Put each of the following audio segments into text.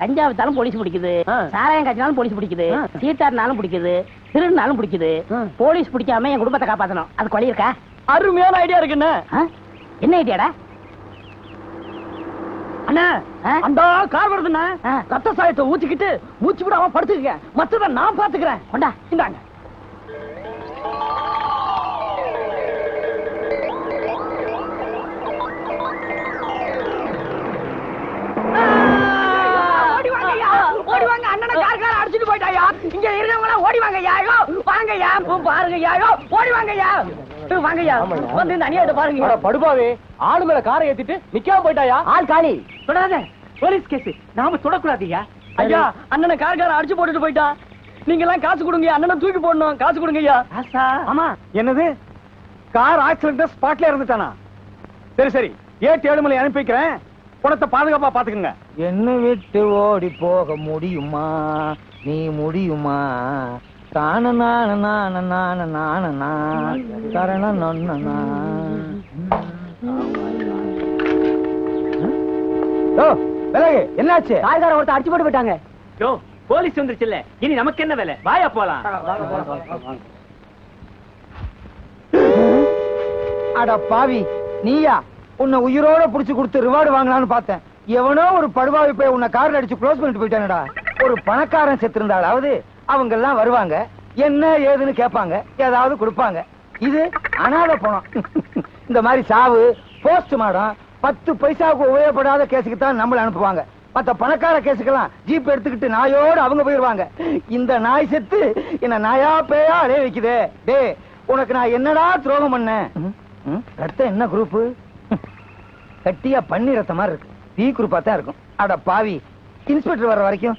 கஞ்சா வித்தாலும் police பிடிக்குது. சாராயம் காய்ச்சினாலும் police பிடிக்குது. சீட்டாடினாலும் பிடிக்குது. திருடினாலும் பிடிக்குது. போலீஸ் பிடிக்காம என் குடும்பத்தை காப்பாத்தணும். அது கொலி இருக்கா அருமையான ஐடியா இருக்குண்ணே? என்ன? ஐடியாடா அண்ணா? அந்த கார் வருதுண்ணா ஆ. ரத்த சாயத்தை ஊத்திக்கிட்டு மூச்சு விடாம படுத்துக்க மத்தத நான் பாத்துக்கிறேன் கொண்டா. இந்தாங்க. ஐயா பாருங்க ஐயா ஐயோ ஓடி வாங்க ஐயா வாங்க ஐயா வந்து இந்த அநியாயத்தை பாருங்க படுபாவே. ஆளு மேல காரை ஏத்திட்டு நிக்காம போயிட்டாயா? ஆள் காலி. தொடாத. Police case. நாம தொடக்கூடாதுயா ஐயா அண்ணனை கார் கார அடிச்சு போட்டுட்டு போயிட்டா. நீங்க எல்லாம் காசு கொடுங்க அண்ணனை தூக்கி போடணும். காசு கொடுங்க ஐயா ஆமா. என்னது? கார் ஆக்சிடென்ட் ஸ்பாட்ல இருந்துட்டானா சரி சரி. ஏட்டு ஏழுமலை அனுப்பி வைக்கிறேன் குணத்தை பாதுகாப்பா பாத்துக்கங்க. என்ன விட்டு ஓடி போக முடியுமா? நீ முடியுமா? தான நான நான நான நான கரண நொன்னா ஓ விலகு என்னாச்சு? காய்கார ஒருத்தர் அடிச்சு போட்டு போயிட்டாங்க. யோ போலீஸ் வந்துருச்சுல்ல. இனி நமக்கு என்ன வேலை? வாயா போலாம். அட பாவி நீயா? உன்னை உயிரோட புடிச்சு கொடுத்து ரிவார்டு வாங்கலாம்னு பார்த்தேன். எவனோ ஒரு படுபாவி போய் உன்னை கார்ல அடிச்சு க்ளோஸ் பண்ணிட்டு போயிட்டானடா. ஒரு பணக்காரன் செத்திருந்தாலாவது அவங்க எல்லாம் வருவாங்க. என்ன ஏதுன்னு கேட்பாங்க. ஏதாவது கொடுப்பாங்க. இது அனாதை பணம். இந்த மாதிரி சாவு போஸ்ட் மாடம் பத்து பைசாவுக்கு உபயோகப்படாத கேஸுக்கு தான் நம்மள அனுப்புவாங்க. மத்த பணக்கார கேஸுக்கெல்லாம் ஜீப் எடுத்துக்கிட்டு நாயோட அவங்க போயிருவாங்க. இந்த நாய் செத்து என்ன நாயா பேயா அலே வைக்குதே. டே உனக்கு நான் என்னடா துரோகம் பண்ணேன்? ரத்தம் என்ன குரூப் கட்டியா பண்ணி ரத்த மாதிரி இருக்கு. பி குரூப்பா தான் இருக்கும். அட பாவி இன்ஸ்பெக்டர் வர்ற வரைக்கும்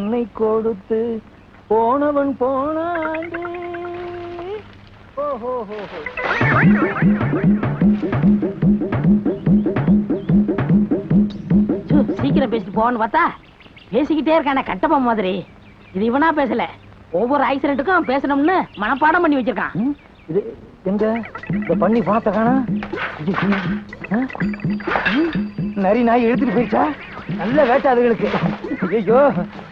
தன்னை கொடுத்து போனவன் போனாண்டு. ஓஹோ சீக்கிரம் பேசிட்டு போன்னு பார்த்தா பேசிக்கிட்டே இருக்கானே கட்டப்பா மாதிரி. இது இவனா பேசல. ஒவ்வொரு ஆக்சிடென்ட்டுக்கும் பேசணும்னு மனப்பாடம் பண்ணி வச்சிருக்கான். இது எங்க? பண்ணி இது, ஆ? ம், நரி நாய் எடுத்துட்டு போயிடுச்சா? நல்ல வேட்டை அதுகளுக்கு. ஐயோ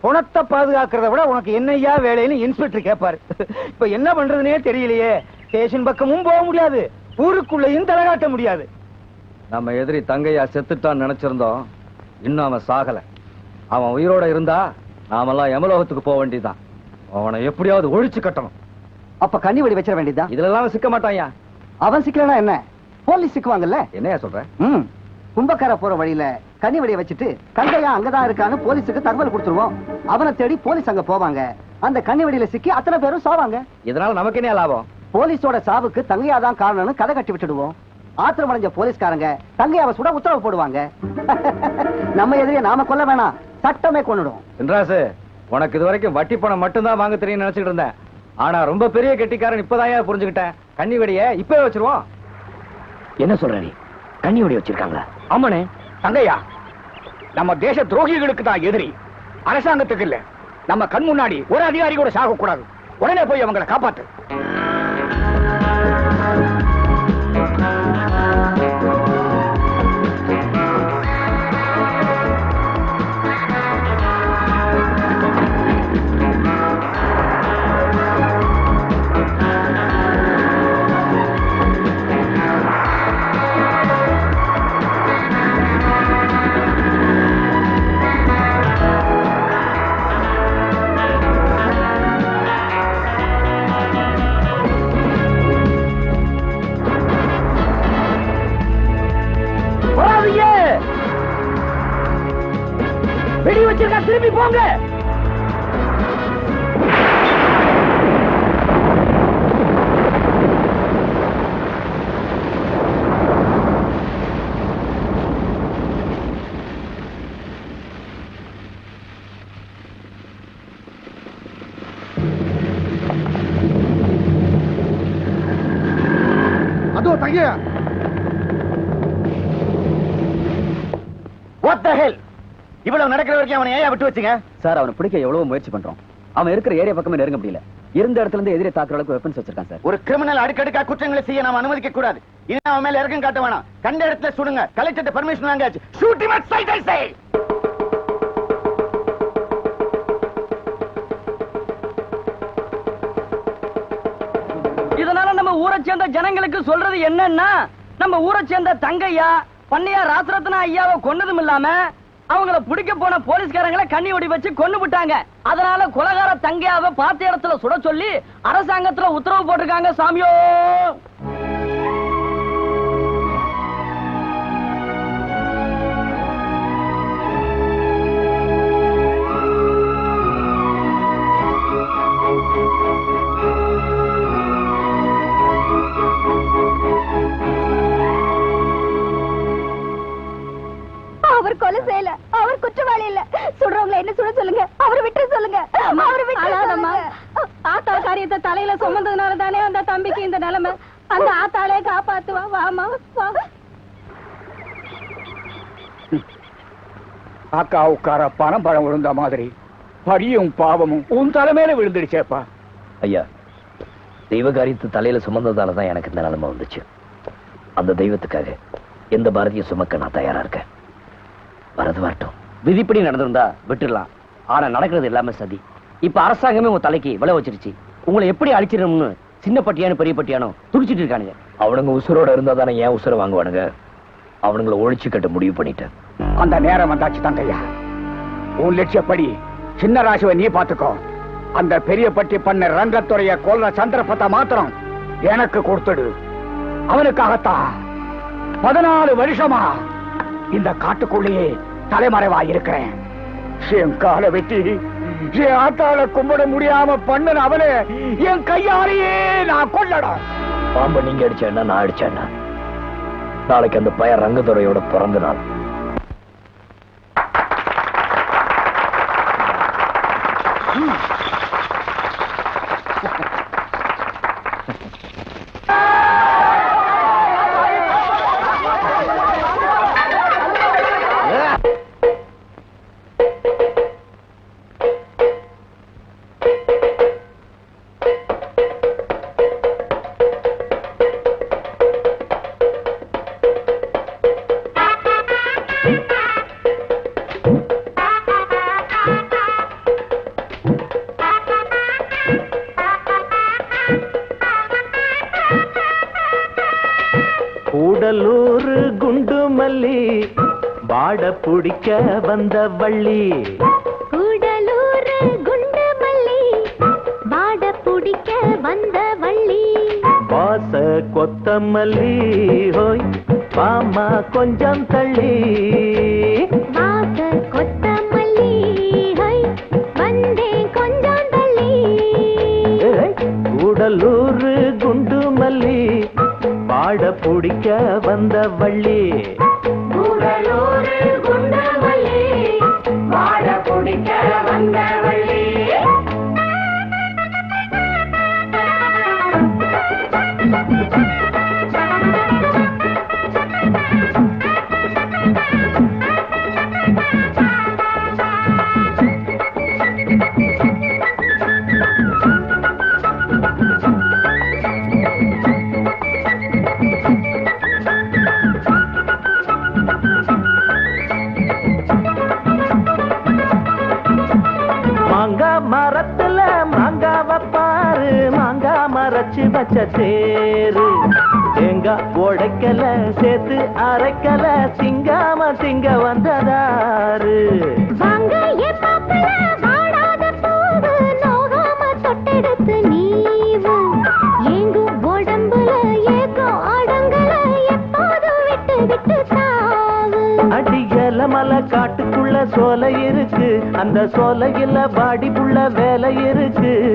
பணத்தை பாதுகாக்கிறத விட உனக்கு என்னையா வேலைன்னு இன்ஸ்பெக்டர் கேட்பாரு இப்ப என்ன பண்றதுனே தெரியலையே. ஸ்டேஷன் பக்கமும் போக முடியாது. ஊருக்குள்ளேயும் தலை காட்ட முடியாது. நம்ம எதிரி தங்கையா செத்துட்டான்னு நினைச்சிருந்தோம். இன்னும் அவன் சாகல. அவன் உயிரோட இருந்தா நாமெல்லாம் யமலோகத்துக்கு போக வேண்டியதுதான். அவனை எப்படியாவது ஒழிச்சு கட்டணும். அப்ப கண்ணி வெடி வச்சிட வேண்டியதுதான். இதுல எல்லாம் சிக்க மாட்டான்யா அவன் சிக்கலனா என்ன? போலீஸ் சிக்குவாங்கல்ல? என்னையா சொல்ற? ம். கும்பக்கார போற வழியில கண்ணி வெடியை வச்சுட்டு கங்கையா அங்கதான் இருக்கான்னு போலீஸுக்கு தகவல் கொடுத்துருவோம். அவனை தேடி போலீஸ் அங்க போவாங்க. அந்த கண்ணி வெடியில சிக்கி அத்தனை பேரும் சாவாங்க. இதனால நமக்கு என்ன லாபம்? போலீஸோட சாவுக்கு தங்கையா தான் காரணம்னு கதை கட்டி விட்டுடுவோம். ஆத்திரம் அடைஞ்ச போலீஸ்காரங்க தங்கையாவை சுட உத்தரவு போடுவாங்க. நம்ம எதிரியை நாம கொல்ல வேணாம். சட்டமே கொன்னுடும். என்றாசு உனக்கு இது வரைக்கும் வட்டி பணம் மட்டும்தான் வாங்க தெரியும் நினைச்சிட்டு இருந்தேன். ஆனா ரொம்ப பெரிய கெட்டிக்காரன் இப்பதான் புரிஞ்சுக்கிட்டேன்? கண்ணி வெடிய இப்பவே வச்சிருவோம். என்ன சொல்ற நீ? கண்ணி வெடி வச்சிருக்காங்களா? ஆமாண்ணே. தங்கையா நம்ம தேச துரோகிகளுக்கு தான் எதிரி. அரசாங்கத்துக்கு இல்ல. நம்ம கண் முன்னாடி ஒரு அதிகாரி கூட சாக கூடாது உடனே போய் அவங்களை காப்பாத்து. திரும்பி போங்க அதோ தங்கையா What the hell? இவ்வளவு நடக்கிற வரைக்கும் அவனை ஏன் விட்டு வச்சுங்க? சார் அவனை பிடிக்க எவ்வளவு முயற்சி பண்றோம். அவன் இருக்கிற ஏரியா பக்கமே நெருங்க முடியல. இருந்த இடத்துல இருந்து எதிரே தாக்குற அளவுக்கு வெப்பன்ஸ் வச்சிருக்கான் சார் ஒரு கிரிமினல் அடுக்கடுக்கா குற்றங்களை செய்ய நாம அனுமதிக்க கூடாது. இனி அவன் மேல இறக்கம் காட்ட வேணாம். கண்ட இடத்துல சுடுங்க. Collector permission வாங்காச்சு shoot him at sight I say இதனால நம்ம ஊரை சேர்ந்த ஜனங்களுக்கு சொல்றது என்னன்னா நம்ம ஊரை சேர்ந்த தங்கையா பண்ணையா ராசரத்னா ஐயாவை கொன்னதும் இல்லாம அவங்கள பிடிக்க போன போலீஸ்காரங்களை கண்ணி ஒடி வச்சு கொண்டு விட்டாங்க. அதனால குலகார தங்கையாவை பார்த்த இடத்துல சுட சொல்லி அரசாங்கத்துல உத்தரவு போட்டிருக்காங்க சாமியோ! காரியத்தை தலையில சுமந்ததுனால தானே அந்த தம்பிக்கு இந்த நிலைமை? அந்த ஆத்தாளே காப்பாத்துவா வாமா வா அக்கா உட்கார பணம் பழம் விழுந்த மாதிரி படியும் பாவமும் உன் தலைமையில விழுந்துடுச்சேப்பா. ஐயா தெய்வ காரியத்தை தலையில சுமந்ததால தான் எனக்கு இந்த நிலைமை வந்துச்சு. அந்த தெய்வத்துக்காக எந்த பாரதியும் சுமக்க நான் தயாரா இருக்கேன். வரது வரட்டும். விதிப்படி நடந்திருந்தா விட்டுடலாம். ஆனா நடக்கிறது எல்லாமே சதி. இப்ப அரசாங்கமே உங்க தலைக்கு விலை வச்சிருச்சு. உங்களை எப்படி அழிச்சிடணும்னு சின்ன பட்டியானு பெரிய பட்டியானோ துடிச்சிட்டு இருக்கானுங்க. அவனுங்க உசுரோட இருந்தா தானே ஏன் உசுரை வாங்குவானுங்க. அவனுங்களை ஒழிச்சு கட்ட முடிவு பண்ணிட்டேன். அந்த நேரம் வந்தாச்சு தங்கையா. உன் லட்சியப்படி சின்ன ராசிவை நீ பாத்துக்கோ அந்த பெரிய பட்டி பண்ண ரங்கத்துறைய கொல்ல சந்திரபத்தை மாத்திரம் எனக்கு கொடுத்துடு. அவனுக்காகத்தான் பதினாலு வருஷமா இந்த காட்டுக்குள்ளேயே தலைமறைவா இருக்கிறேன். என் காலை வெட்டி என் ஆத்தால கும்பிட முடியாம பண்ணன அவனே என் கையாலேயே நான் கொல்லணும் பாம்பை நீங்க அடிச்சேன்னா நான் அடிச்சேன்னா நாளைக்கு அந்த பையன் ரங்கத்துறையோட பிறந்த நாள். கூடலூர் பிடிக்க வந்த வள்ளி. கூடலூர் குண்டு மல்லி பாட பிடிக்க வந்த வள்ளி. வாச கொத்தமல்லி ஹோய் பாமா கொஞ்சம் தள்ளி. வாச கொத்தமல்லி ஹை வந்தேன் கொஞ்சம் தள்ளி. கூடலூர் குண்டு மல்லி பாட பிடிக்க வந்த வள்ளி. கூடலூர் பச்சை தேரு தேங்காய் உடைக்கல சேர்த்து அரைக்கல சிங்காம சிங்க வந்ததாரு. அடியல மலை காட்டுக்குள்ள சோலை இருக்கு. அந்த சோலையில பாடிக்குள்ள வேலை இருக்கு.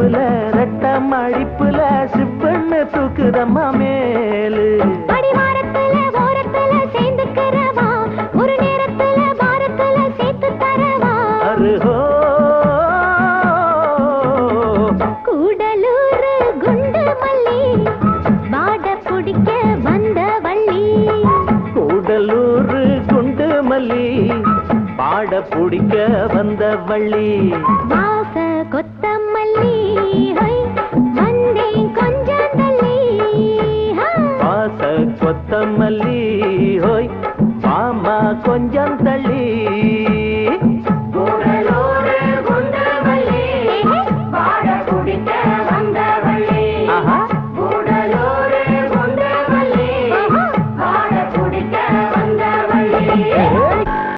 சிரிப்புல ரெட்ட மடிப்புல சிப்பன்னு தூக்குதம்மா மேலு. அடிவாரத்துல ஓரத்துல சேர்ந்துக்கிறவா? ஒரு நேரத்துல வாரத்துல சேர்த்து தரவா அருஹோ பாட பிடிக்க வந்த வள்ளி.